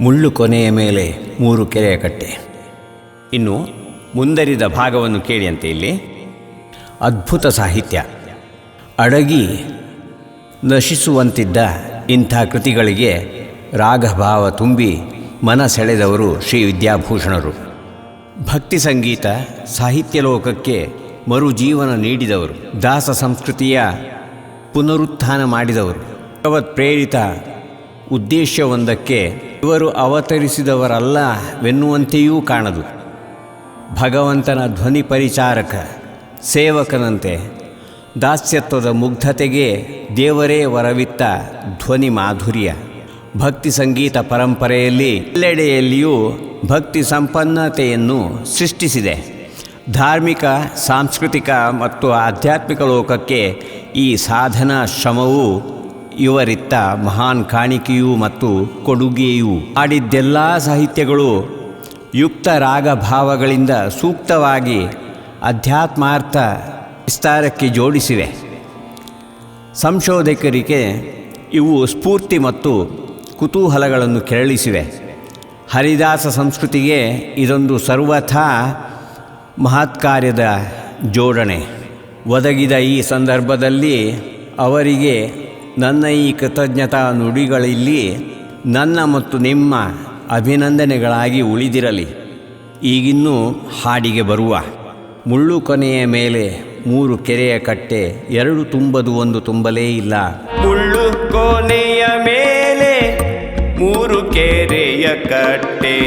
ಮುಳ್ಳು ಕೊನೆಯ ಮೇಲೆ ಮೂರು ಕೆರೆಯ ಕಟ್ಟೆ. ಇನ್ನು ಮುಂದರಿದ ಭಾಗವನ್ನು ಕೇಳಿಯಂತೆ ಇಲ್ಲಿ. ಅದ್ಭುತ ಸಾಹಿತ್ಯ. ಅಡಗಿ ನಶಿಸುವಂತಿದ್ದ ಇಂಥ ಕೃತಿಗಳಿಗೆ ರಾಗಭಾವ ತುಂಬಿ ಮನ ಸೆಳೆದವರು ಶ್ರೀ ವಿದ್ಯಾಭೂಷಣರು. ಭಕ್ತಿ ಸಂಗೀತ, ಸಾಹಿತ್ಯ ಲೋಕಕ್ಕೆ ಮರುಜೀವನ ನೀಡಿದವರು. ದಾಸ ಸಂಸ್ಕೃತಿಯ ಪುನರುತ್ಥಾನ ಮಾಡಿದವರು. ಭಗವತ್ ಪ್ರೇರಿತ ಉದ್ದೇಶವೊಂದಕ್ಕೆ ಇವರು ಅವತರಿಸಿದವರಲ್ಲವೆನ್ನುವಂತೆಯೂ ಕಾಣದು. ಭಗವಂತನ ಧ್ವನಿ ಪರಿಚಾರಕ, ಸೇವಕನಂತೆ ದಾಸ್ಯತ್ವದ ಮುಗ್ಧತೆಗೆ ದೇವರೇ ವರವಿತ್ತ ಧ್ವನಿ ಮಾಧುರ್ಯ. ಭಕ್ತಿ ಸಂಗೀತ ಪರಂಪರೆಯಲ್ಲಿ ಎಲ್ಲೆಡೆಯಲ್ಲಿಯೂ ಭಕ್ತಿ ಸಂಪನ್ನತೆಯನ್ನು ಸೃಷ್ಟಿಸಿದೆ. ಧಾರ್ಮಿಕ, ಸಾಂಸ್ಕೃತಿಕ ಮತ್ತು ಆಧ್ಯಾತ್ಮಿಕ ಲೋಕಕ್ಕೆ ಈ ಸಾಧನಾ ಶ್ರಮವು ಇವರಿತ್ತ ಮಹಾನ್ ಕಾಣಿಕೆಯೂ ಮತ್ತು ಕೊಡುಗೆಯೂ ಆಡಿದ್ದೆಲ್ಲ ಸಾಹಿತ್ಯಗಳು ಯುಕ್ತ ರಾಗ ಭಾವಗಳಿಂದ ಸೂಕ್ತವಾಗಿ ಅಧ್ಯಾತ್ಮಾರ್ಥ ವಿಸ್ತಾರಕ್ಕೆ ಜೋಡಿಸಿವೆ. ಸಂಶೋಧಕರಿಗೆ ಇವು ಸ್ಫೂರ್ತಿ ಮತ್ತು ಕುತೂಹಲಗಳನ್ನು ಕೆರಳಿಸಿವೆ. ಹರಿದಾಸ ಸಂಸ್ಕೃತಿಗೆ ಇದೊಂದು ಸರ್ವಥಾ ಮಹತ್ಕಾರ್ಯದ ಜೋಡಣೆ. ಒದಗಿದ ಈ ಸಂದರ್ಭದಲ್ಲಿ ಅವರಿಗೆ ನನ್ನ ಈ ಕೃತಜ್ಞತಾ ನುಡಿಗಳಲ್ಲಿ ನನ್ನ ಮತ್ತು ನಿಮ್ಮ ಅಭಿನಂದನೆಗಳಾಗಿ ಉಳಿದಿರಲಿ. ಈಗಿನ್ನೂ ಹಾಡಿಗೆ ಬರುವ ಮುಳ್ಳು ಕೊನೆಯ ಮೇಲೆ ಮೂರು ಕೆರೆಯ ಕಟ್ಟೆ, ಎರಡು ತುಂಬದು ಒಂದು ತುಂಬಲೇ ಇಲ್ಲ. ಮುಳ್ಳು ಕೊನೆಯ ಮೇಲೆ ಮೂರು ಕೆರೆಯ ಕಟ್ಟೆ,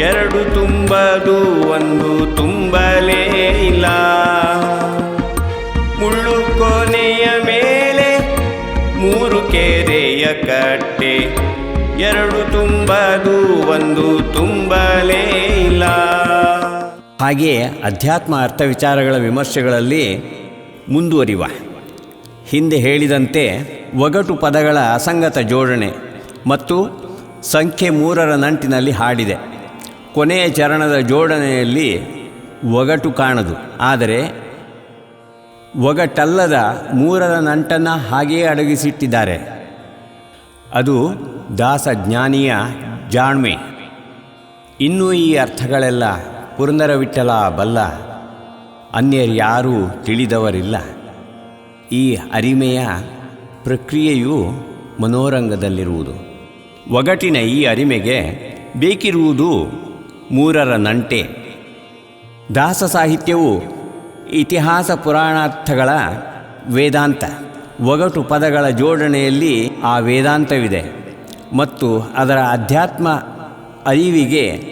ಎರಡು ತುಂಬದು ಒಂದು ತುಂಬಲೇ ಇಲ್ಲ. ಕಟ್ಟೆ. ಎರಡು ತುಂಬದು, ಒಂದು ತುಂಬಲೇ ಇಲ್ಲ. ಹಾಗೆಯೇ ಅಧ್ಯಾತ್ಮ ಅರ್ಥ ವಿಚಾರಗಳ ವಿಮರ್ಶೆಗಳಲ್ಲಿ ಮುಂದುವರಿವ. ಹಿಂದೆ ಹೇಳಿದಂತೆ ಒಗಟು ಪದಗಳ ಅಸಂಗತ ಜೋಡಣೆ ಮತ್ತು ಸಂಖ್ಯೆ ಮೂರರ ನಂಟಿನಲ್ಲಿ ಹಾಡಿದೆ. ಕೊನೆಯ ಚರಣದ ಜೋಡಣೆಯಲ್ಲಿ ಒಗಟು ಕಾಣದು. ಆದರೆ ಒಗಟಲ್ಲದ ಮೂರರ ನಂಟನ್ನು ಹಾಗೆಯೇ ಅಡಗಿಸಿಟ್ಟಿದ್ದಾರೆ. ಅದು ದಾಸ ಜ್ಞಾನಿಯ ಜಾಣ್ಮೆ. ಇನ್ನೂ ಈ ಅರ್ಥಗಳೆಲ್ಲ ಪುರಂದರ ವಿಠಲ ಬಲ್ಲ ಅನ್ಯರ್ಯಾರೂ ತಿಳಿದವರಿಲ್ಲ. ಈ ಅರಿಮೆಯ ಪ್ರಕ್ರಿಯೆಯು ಮನೋರಂಗದಲ್ಲಿರುವುದು. ಒಗಟಿನ ಈ ಅರಿಮೆಗೆ ಬೇಕಿರುವುದು ಮೂರರ ನಂಟೆ. ದಾಸ ಸಾಹಿತ್ಯವು ಇತಿಹಾಸ ಪುರಾಣಾರ್ಥಗಳ ವೇದಾಂತ. ಒಗಟು ಪದಗಳ ಜೋಡಣೆಯಲ್ಲಿ ಆ ವೇದಾಂತವಿದೆ ಮತ್ತು ಅದರ ಅಧ್ಯಾತ್ಮ ಅರಿವಿಗೆ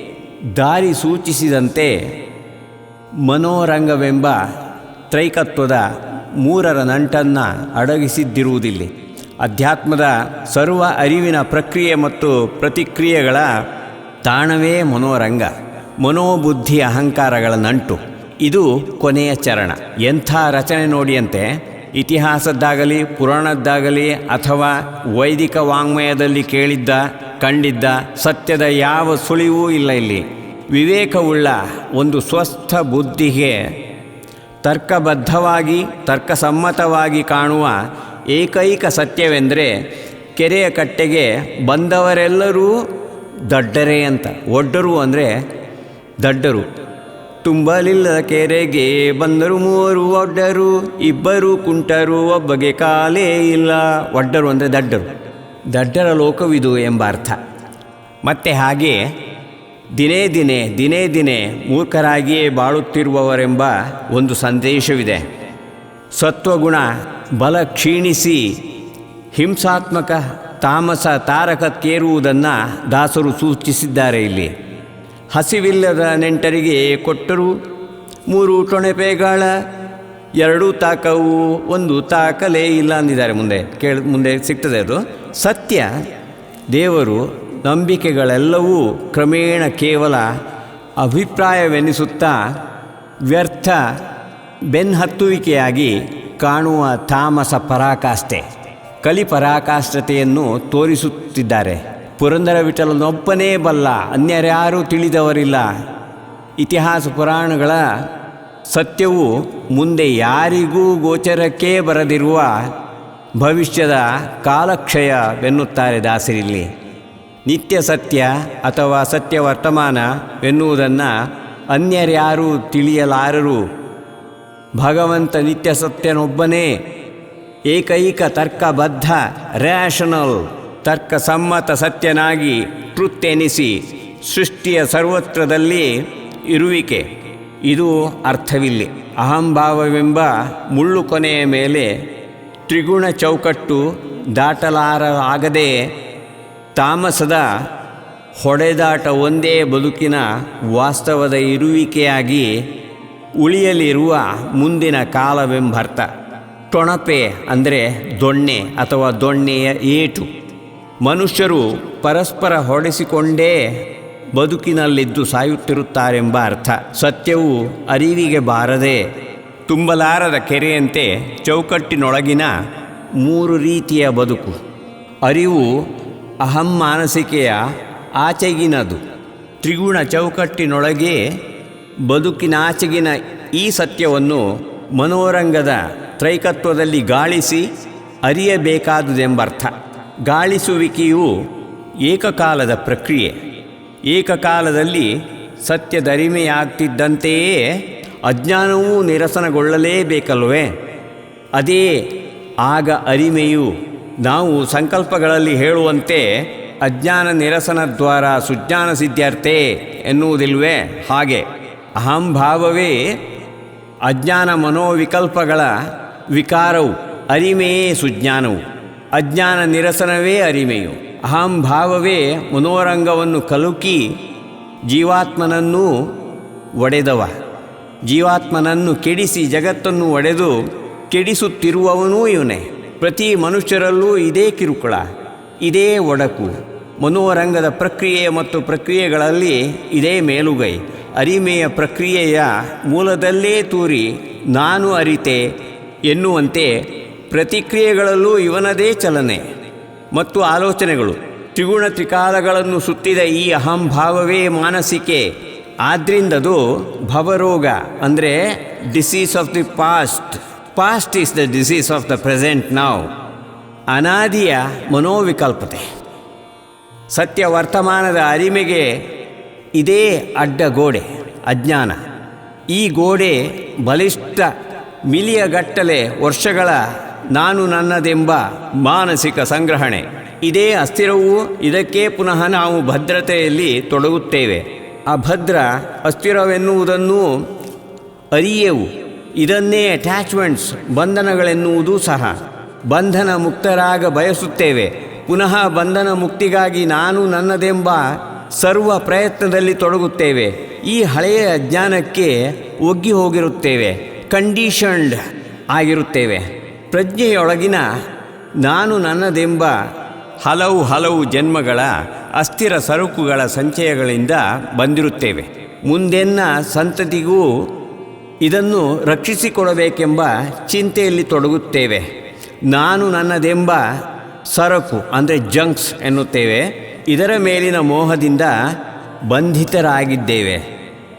ದಾರಿ ಸೂಚಿಸಿದಂತೆ ಮನೋರಂಗವೆಂಬ ತ್ರೈಕತ್ವದ ಮೂರರ ನಂಟನ್ನು ಅಡಗಿಸಿದ್ದಿರುವುದಿಲ್ಲ. ಅಧ್ಯಾತ್ಮದ ಸರ್ವ ಅರಿವಿನ ಪ್ರಕ್ರಿಯೆ ಮತ್ತು ಪ್ರತಿಕ್ರಿಯೆಗಳ ತಾಣವೇ ಮನೋರಂಗ, ಮನೋಬುದ್ಧಿ ಅಹಂಕಾರಗಳ ನಂಟು. ಇದು ಕೊನೆಯ ಚರಣ. ಎಂಥ ರಚನೆ ನೋಡಿಯಂತೆ ಇತಿಹಾಸದ್ದಾಗಲಿ, ಪುರಾಣದ್ದಾಗಲಿ ಅಥವಾ ವೈದಿಕ ವಾಂಗ್ಮಯದಲ್ಲಿ ಕೇಳಿದ್ದ, ಕಂಡಿದ್ದ ಸತ್ಯದ ಯಾವ ಸುಳಿವೂ ಇಲ್ಲ ಇಲ್ಲಿ. ವಿವೇಕವುಳ್ಳ ಒಂದು ಸ್ವಸ್ಥ ಬುದ್ಧಿಗೆ ತರ್ಕಬದ್ಧವಾಗಿ, ತರ್ಕಸಮ್ಮತವಾಗಿ ಕಾಣುವ ಏಕೈಕ ಸತ್ಯವೆಂದರೆ ಕೆರೆಯ ಕಟ್ಟೆಗೆ ಬಂದವರೆಲ್ಲರೂ ದಡ್ಡರೇ ಅಂತ. ಒಡ್ಡರು ಅಂದರೆ ದಡ್ಡರು. ತುಂಬಲಿಲ್ಲದ ಕೆರೆಗೆ ಬಂದರು ಮೂವರು ಒಡ್ಡರು, ಇಬ್ಬರು ಕುಂಟರು, ಒಬ್ಬಗೆ ಕಾಲೇ ಇಲ್ಲ. ಒಡ್ಡರು ಅಂದರೆ ದಡ್ಡರು. ದಡ್ಡರ ಲೋಕವಿದು ಎಂಬ ಅರ್ಥ. ಮತ್ತೆ ಹಾಗೆ, ದಿನೇ ದಿನೇ ದಿನೇ ದಿನೇ ಮೂರ್ಖರಾಗಿಯೇ ಬಾಳುತ್ತಿರುವವರೆಂಬ ಒಂದು ಸಂದೇಶವಿದೆ. ಸತ್ವಗುಣ ಬಲ ಕ್ಷೀಣಿಸಿ ಹಿಂಸಾತ್ಮಕ ತಾಮಸ ತಾರಕಕ್ಕೇರುವುದನ್ನು ದಾಸರು ಸೂಚಿಸಿದ್ದಾರೆ ಇಲ್ಲಿ. ಹಸಿವಿಲ್ಲದ ನೆಂಟರಿಗೆ ಕೊಟ್ಟರು. ಮೂರು ಟೊಣೆಪೆಗಳ ಎರಡು ತಾಕವು, ಒಂದು ತಾಕಲೇ ಇಲ್ಲ ಅಂದಿದ್ದಾರೆ ಮುಂದೆ. ಕೇಳ, ಮುಂದೆ ಸಿಗ್ತದೆ ಅದು. ಸತ್ಯ, ದೇವರು ನಂಬಿಕೆಗಳೆಲ್ಲವೂ ಕ್ರಮೇಣ ಕೇವಲ ಅಭಿಪ್ರಾಯವೆನಿಸುತ್ತಾ ವ್ಯರ್ಥ ಬೆನ್ಹತ್ತುವಿಕೆಯಾಗಿ ಕಾಣುವ ತಾಮಸ ಪರಾಕಾಷ್ಠೆ ಕಲಿ ಪರಾಕಾಷ್ಠತೆಯನ್ನು ತೋರಿಸುತ್ತಿದ್ದಾರೆ. ಪುರಂದರ ವಿಠಲನೊಬ್ಬನೇ ಬಲ್ಲ. ಅನ್ಯರ್ಯಾರೂ ತಿಳಿದವರಿಲ್ಲ. ಇತಿಹಾಸ ಪುರಾಣಗಳ ಸತ್ಯವು ಮುಂದೆ ಯಾರಿಗೂ ಗೋಚರಕ್ಕೇ ಬರದಿರುವ ಭವಿಷ್ಯದ ಕಾಲಕ್ಷಯವೆನ್ನುತ್ತಾರೆ ದಾಸರಿಲ್ಲಿ. ನಿತ್ಯ ಸತ್ಯ ಅಥವಾ ಸತ್ಯ ವರ್ತಮಾನ ಎನ್ನುವುದನ್ನು ಅನ್ಯರ್ಯಾರೂ ತಿಳಿಯಲಾರರು. ಭಗವಂತ ನಿತ್ಯ ಸತ್ಯನೊಬ್ಬನೇ. ಏಕೈಕ ತರ್ಕಬದ್ಧ ರ್ಯಾಷನಲ್ ತರ್ಕಸಮ್ಮತ ಸತ್ಯನಾಗಿ ಟ್ರುತ್ ಸೃಷ್ಟಿಯ ಸರ್ವತ್ರದಲ್ಲಿ ಇರುವಿಕೆ. ಇದು ಅರ್ಥವಿಲ್ಲ. ಅಹಂಭಾವವೆಂಬ ಮುಳ್ಳು ಕೊನೆಯ ಮೇಲೆ ತ್ರಿಗುಣ ಚೌಕಟ್ಟು ದಾಟಲಾರಲಾಗದೆ ತಾಮಸದ ಹೊಡೆದಾಟ ಒಂದೇ ಬದುಕಿನ ವಾಸ್ತವದ ಇರುವಿಕೆಯಾಗಿ ಉಳಿಯಲಿರುವ ಮುಂದಿನ ಕಾಲವೆಂಬರ್ಥ. ಟೊಣಪೆ ಅಂದರೆ ದೊಣ್ಣೆ ಅಥವಾ ದೊಣ್ಣೆಯ ಏಟು. ಮನುಷ್ಯರು ಪರಸ್ಪರ ಹೊಡೆಸಿಕೊಂಡೇ ಬದುಕಿನಲ್ಲಿದ್ದು ಸಾಯುತ್ತಿರುತ್ತಾರೆಂಬ ಅರ್ಥ. ಸತ್ಯವು ಅರಿವಿಗೆ ಬಾರದೆ ತುಂಬಲಾರದ ಕೆರೆಯಂತೆ ಚೌಕಟ್ಟಿನೊಳಗಿನ ಮೂರು ರೀತಿಯ ಬದುಕು. ಅರಿವು ಅಹಂ ಮಾನಸಿಕೆಯ ಆಚೆಗಿನದು. ತ್ರಿಗುಣ ಚೌಕಟ್ಟಿನೊಳಗೆ ಬದುಕಿನಾಚೆಗಿನ ಈ ಸತ್ಯವನ್ನು ಮನೋರಂಗದ ತ್ರೈಕತ್ವದಲ್ಲಿ ಗಾಳಿಸಿ ಅರಿಯಬೇಕಾದುದೆಂಬರ್ಥ. ಗಾಳಿಸುವಿಕೆಯು ಏಕಕಾಲದ ಪ್ರಕ್ರಿಯೆ. ಏಕಕಾಲದಲ್ಲಿ ಸತ್ಯದರಿಮೆಯಾಗ್ತಿದ್ದಂತೆಯೇ ಅಜ್ಞಾನವೂ ನಿರಸನಗೊಳ್ಳಲೇಬೇಕಲ್ವೇ? ಅದೇ ಆಗ ಅರಿಮೆಯು ನಾವು ಸಂಕಲ್ಪಗಳಲ್ಲಿ ಹೇಳುವಂತೆ ಅಜ್ಞಾನ ನಿರಸನ ದ್ವಾರ ಸುಜ್ಞಾನ ಸಿದ್ಧಾರ್ಥೆ ಎನ್ನುವುದಿಲ್ವೇ? ಹಾಗೆ. ಅಹಂಭಾವವೇ ಅಜ್ಞಾನ ಮನೋವಿಕಲ್ಪಗಳ ವಿಕಾರವು ಅರಿಮೆಯೇ ಸುಜ್ಞಾನವು. ಅಜ್ಞಾನ ನಿರಸನವೇ ಅರಿಮೆಯು. ಅಹಂಭಾವವೇ ಮನೋರಂಗವನ್ನು ಕಲುಕಿ ಜೀವಾತ್ಮನನ್ನು ಒಡೆದವ. ಜೀವಾತ್ಮನನ್ನು ಕೆಡಿಸಿ ಜಗತ್ತನ್ನು ಒಡೆದು ಕೆಡಿಸುತ್ತಿರುವವನೂ ಇವನೇ. ಪ್ರತಿ ಮನುಷ್ಯರಲ್ಲೂ ಇದೇ ಕಿರುಕುಳ, ಇದೇ ಒಡಕು. ಮನೋರಂಗದ ಪ್ರಕ್ರಿಯೆ ಮತ್ತು ಪ್ರಕ್ರಿಯೆಗಳಲ್ಲಿ ಇದೇ ಮೇಲುಗೈ. ಅರಿಮೆಯ ಪ್ರಕ್ರಿಯೆಯ ಮೂಲದಲ್ಲೇ ತೂರಿ, ನಾನು ಅರಿತೆ ಎನ್ನುವಂತೆ ಪ್ರತಿಕ್ರಿಯೆಗಳಲ್ಲೂ ಇವನದೇ ಚಲನೆ ಮತ್ತು ಆಲೋಚನೆಗಳು. ತ್ರಿಗುಣ ತ್ರಿಕಾಲಗಳನ್ನು ಸುತ್ತಿದ ಈ ಅಹಂಭಾವವೇ ಮಾನಸಿಕೆ. ಆದ್ರಿಂದದು ಭವರೋಗ ಅಂದರೆ disease of the past past is the disease of the present ನಾವು ಅನಾದಿಯ ಮನೋವಿಕಲ್ಪತೆ. ಸತ್ಯ ವರ್ತಮಾನದ ಅರಿಮೆಗೆ ಇದೇ ಅಡ್ಡ ಗೋಡೆ, ಅಜ್ಞಾನ. ಈ ಗೋಡೆ ಬಲಿಷ್ಠ ಮಿಲಿಯಗಟ್ಟಲೆ ವರ್ಷಗಳ ನಾನು ನನ್ನದೆಂಬ ಮಾನಸಿಕ ಸಂಗ್ರಹಣೆ. ಇದೇ ಅಸ್ಥಿರವು, ಇದಕ್ಕೆ ಪುನಃ ನಾವು ಭದ್ರತೆಯಲ್ಲಿ ತೊಡಗುತ್ತೇವೆ. ಅಭದ್ರ ಅಸ್ಥಿರವೆನ್ನುವುದನ್ನು ಅರಿಯೆವು. ಇದನ್ನೇ ಅಟ್ಯಾಚ್ಮೆಂಟ್ಸ್ ಬಂಧನಗಳೆನ್ನುವುದು ಸಹ. ಬಂಧನ ಮುಕ್ತರಾಗ ಬಯಸುತ್ತೇವೆ. ಪುನಃ ಬಂಧನ ಮುಕ್ತಿಗಾಗಿ ನಾನು ನನ್ನದೆಂಬ ಸರ್ವ ಪ್ರಯತ್ನದಲ್ಲಿ ತೊಡಗುತ್ತೇವೆ. ಈ ಹಳೆಯ ಅಜ್ಞಾನಕ್ಕೆ ಒಗ್ಗಿ ಹೋಗಿರುತ್ತೇವೆ. ಕಂಡೀಷನ್ಡ್ ಆಗಿರುತ್ತೇವೆ. ಪ್ರಜ್ಞೆಯೊಳಗಿನ ನಾನು ನನ್ನದೆಂಬ ಹಲವು ಹಲವು ಜನ್ಮಗಳ ಅಸ್ಥಿರ ಸರಕುಗಳ ಸಂಚಯಗಳಿಂದ ಬಂದಿರುತ್ತೇವೆ. ಮುಂದೆನ್ನ ಸಂತತಿಗೂ ಇದನ್ನು ರಕ್ಷಿಸಿಕೊಡಬೇಕೆಂಬ ಚಿಂತೆಯಲ್ಲಿ ತೊಡಗುತ್ತೇವೆ. ನಾನು ನನ್ನದೆಂಬ ಸರಕು, ಅಂದರೆ ಜಂಕ್ಸ್ ಎನ್ನುತ್ತೇವೆ, ಇದರ ಮೇಲಿನ ಮೋಹದಿಂದ ಬಂಧಿತರಾಗಿದ್ದೇವೆ.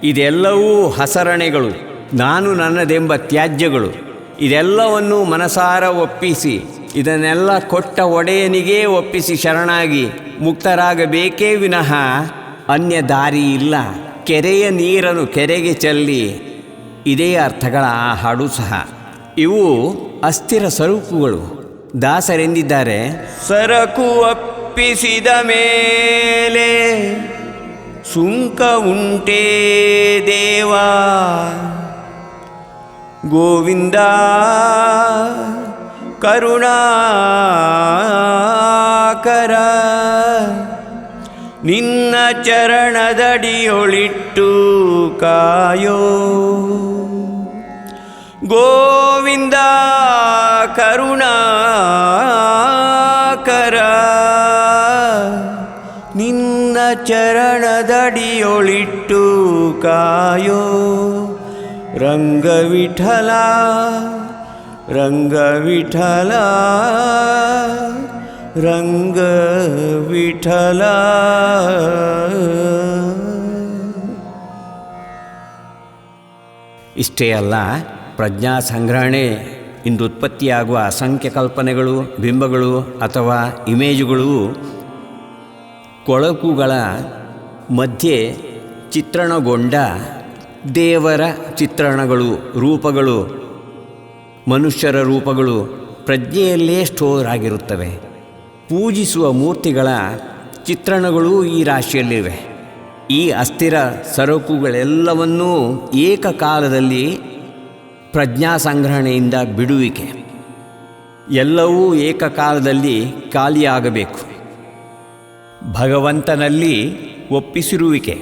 ಇದೆಲ್ಲವೂ ಹಸರಣೆಗಳು, ನಾನು ನನ್ನದೆಂಬ ತ್ಯಾಜ್ಯಗಳು. ಇದೆಲ್ಲವನ್ನು ಮನಸಾರ ಒಪ್ಪಿಸಿ, ಇದನ್ನೆಲ್ಲ ಕೊಟ್ಟ ಒಡೆಯನಿಗೇ ಒಪ್ಪಿಸಿ ಶರಣಾಗಿ, ಮುಕ್ತರಾಗಬೇಕೇ ವಿನಃ, ಅನ್ಯ ದಾರಿ ಇಲ್ಲ. ಕೆರೆಯ ನೀರನ್ನು ಕೆರೆಗೆ ಚೆಲ್ಲಿ, ಇದೇ ಅರ್ಥಗಳ ಆ ಹಾಡು ಸಹ. ಇವು ಅಸ್ಥಿರ ಸರಕುಗಳು ದಾಸರೆಂದಿದ್ದಾರೆ, ಸರಕು ಒಪ್ಪಿಸಿದ ಮೇಲೆ ಸುಂಕ ಉಂಟೇ ದೇವಾ. ಗೋವಿಂದ ಕರುಣಾಕರ. ನಿನ್ನ ಚರಣದಡಿಯೊಳಿಟ್ಟು ಕಾಯೋ. ಗೋವಿಂದ ಕರುಣಾಕರ. ನಿನ್ನ ಚರಣದಡಿಯೊಳಿಟ್ಟು ಕಾಯೋ. ರಂಗವಿಠಲ ರಂಗ ವಿಠಲ ಇಷ್ಟೇ ಅಲ್ಲ, ಪ್ರಜ್ಞಾ ಸಂಗ್ರಹಣೆ, ಇಂದು ಉತ್ಪತ್ತಿಯಾಗುವ ಅಸಂಖ್ಯ ಕಲ್ಪನೆಗಳು, ಬಿಂಬಗಳು ಅಥವಾ ಇಮೇಜುಗಳು ಕೊಳಕುಗಳ ಮಧ್ಯೆ ಚಿತ್ರಣಗೊಂಡ ದೇವರ ಚಿತ್ರಣಗಳು, ರೂಪಗಳು, ಮನುಷ್ಯರ ರೂಪಗಳು ಪ್ರಜ್ಞೆಯಲ್ಲೇ ಸ್ಟೋರ್ ಆಗಿರುತ್ತವೆ. ಪೂಜಿಸುವ ಮೂರ್ತಿಗಳ ಚಿತ್ರಣಗಳು ಈ ರಾಶಿಯಲ್ಲಿವೆ. ಈ ಅಸ್ಥಿರ ಸರಕುಗಳೆಲ್ಲವನ್ನೂ ಏಕಕಾಲದಲ್ಲಿ ಪ್ರಜ್ಞಾ ಸಂಗ್ರಹಣೆಯಿಂದ ಬಿಡುವಿಕೆ. ಎಲ್ಲವೂ ಏಕಕಾಲದಲ್ಲಿ ಖಾಲಿಯಾಗಬೇಕು. ಭಗವಂತನಲ್ಲಿ ಒಪ್ಪಿಸಿರುವಿಕೆ.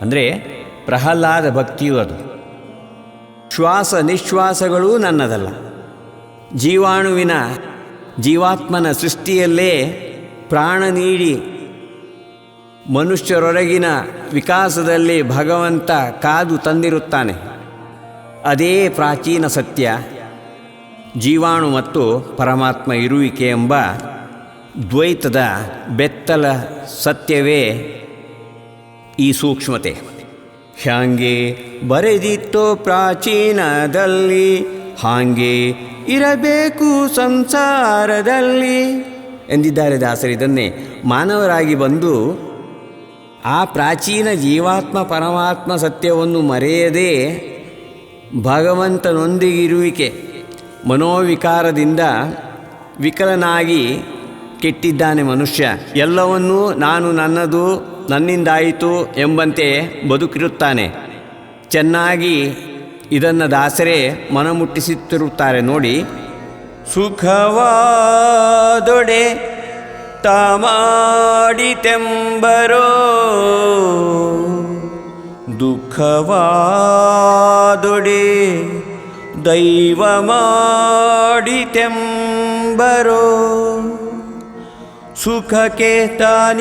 ಅಂದರೆ ಪ್ರಹ್ಲಾದ ಭಕ್ತಿಯು ಅದು. ಶ್ವಾಸ ನಿಶ್ವಾಸಗಳೂ ನನ್ನದಲ್ಲ. ಜೀವಾಣುವಿನ ಜೀವಾತ್ಮನ ಸೃಷ್ಟಿಯಲ್ಲೇ ಪ್ರಾಣ ನೀಡಿ ಮನುಷ್ಯರೊಳಗಿನ ವಿಕಾಸದಲ್ಲಿ ಭಗವಂತ ಕಾದು ತಂದಿರುತ್ತಾನೆ. ಅದೇ ಪ್ರಾಚೀನ ಸತ್ಯ. ಜೀವಾಣು ಮತ್ತು ಪರಮಾತ್ಮ ಇರುವಿಕೆ ಎಂಬ ದ್ವೈತದ ಬೆತ್ತಲ ಸತ್ಯವೇ ಈ ಸೂಕ್ಷ್ಮತೆ. ಹ್ಯಾಂಗೆ ಬರೆದಿತ್ತೋ ಪ್ರಾಚೀನದಲ್ಲಿ, ಹಾಂಗೆ ಇರಬೇಕು ಸಂಸಾರದಲ್ಲಿ ಎಂದಿದ್ದಾರೆ ದಾಸರು ಇದನ್ನೇ. ಮಾನವರಾಗಿ ಬಂದು ಆ ಪ್ರಾಚೀನ ಜೀವಾತ್ಮ ಪರಮಾತ್ಮ ಸತ್ಯವನ್ನು ಮರೆಯದೇ ಭಗವಂತನೊಂದಿಗಿರುವಿಕೆ ಮನೋವಿಕಾರದಿಂದ ವಿಕಲನಾಗಿ ಕೆಟ್ಟಿದ್ದಾನೆ ಮನುಷ್ಯ. ಎಲ್ಲವನ್ನೂ ನಾನು ನನ್ನದು ನನ್ನಿಂದಾಯಿತು ಎಂಬಂತೆ ಬದುಕಿರುತ್ತಾನೆ. ಚೆನ್ನಾಗಿ ಇದನ್ನು ದಾಸರೇ ಮನಮುಟ್ಟಿಸುತ್ತಿರುತ್ತಾರೆ ನೋಡಿ. ಸುಖವಾದೊಡೆ ತಮಾಡಿತೆಂಬರೋ ದುಃಖವಾದೊಡೆ ದೈವ ಮಾಡಿತೆಂಬರೋ सुखकेतान्यारो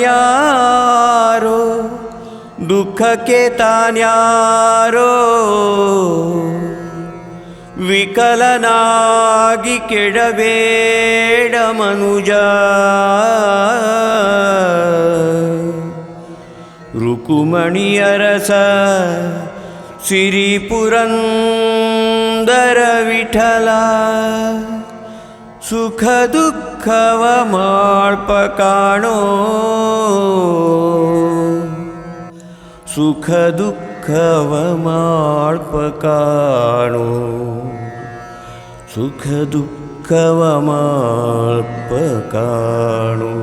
दुःखकेतान्यारो विकलनागि दुःख केडबेडमनुजा रुकुमणि अरसरिपुरन् दरविठला सुख ರುಕುಮಣಿಯರಸ ಮಾಡ್ಪ ಕಾಣೋ. ಸುಖ ದುಃಖವ ಮಾಡ್ಪ ಕಾಣೋ. ಸುಖ ದುಃಖವ ಮಾಳ್ಪ ಕಾಣೋ.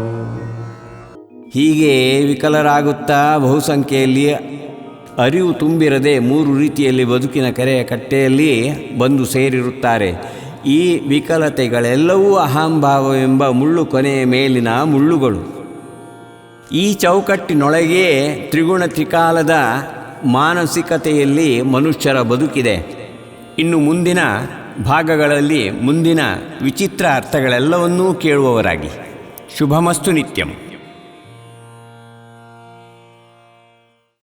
ಹೀಗೆ ವಿಕಲರಾಗುತ್ತಾ ಬಹುಸಂಖ್ಯೆಯಲ್ಲಿ ಅರಿವು ತುಂಬಿರದೆ ಮೂರು ರೀತಿಯಲ್ಲಿ ಬದುಕಿನ ಕರೆಯ ಕಟ್ಟೆಯಲ್ಲಿ ಬಂದು ಸೇರಿರುತ್ತಾರೆ. ಈ ವಿಕಲತೆಗಳೆಲ್ಲವೂ ಅಹಂಭಾವವೆಂಬ ಮುಳ್ಳು ಕೊನೆಯ ಮೇಲಿನ ಮುಳ್ಳುಗಳು. ಈ ಚೌಕಟ್ಟಿನೊಳಗೆ ತ್ರಿಗುಣ ತ್ರಿಕಾಲದ ಮಾನಸಿಕತೆಯಲ್ಲಿ ಮನುಷ್ಯರ ಬದುಕಿದೆ. ಇನ್ನು ಮುಂದಿನ ಭಾಗಗಳಲ್ಲಿ ಮುಂದಿನ ವಿಚಿತ್ರ ಅರ್ಥಗಳೆಲ್ಲವನ್ನೂ ಕೇಳುವವರಾಗಿ. ಶುಭಮಸ್ತು ನಿತ್ಯಂ.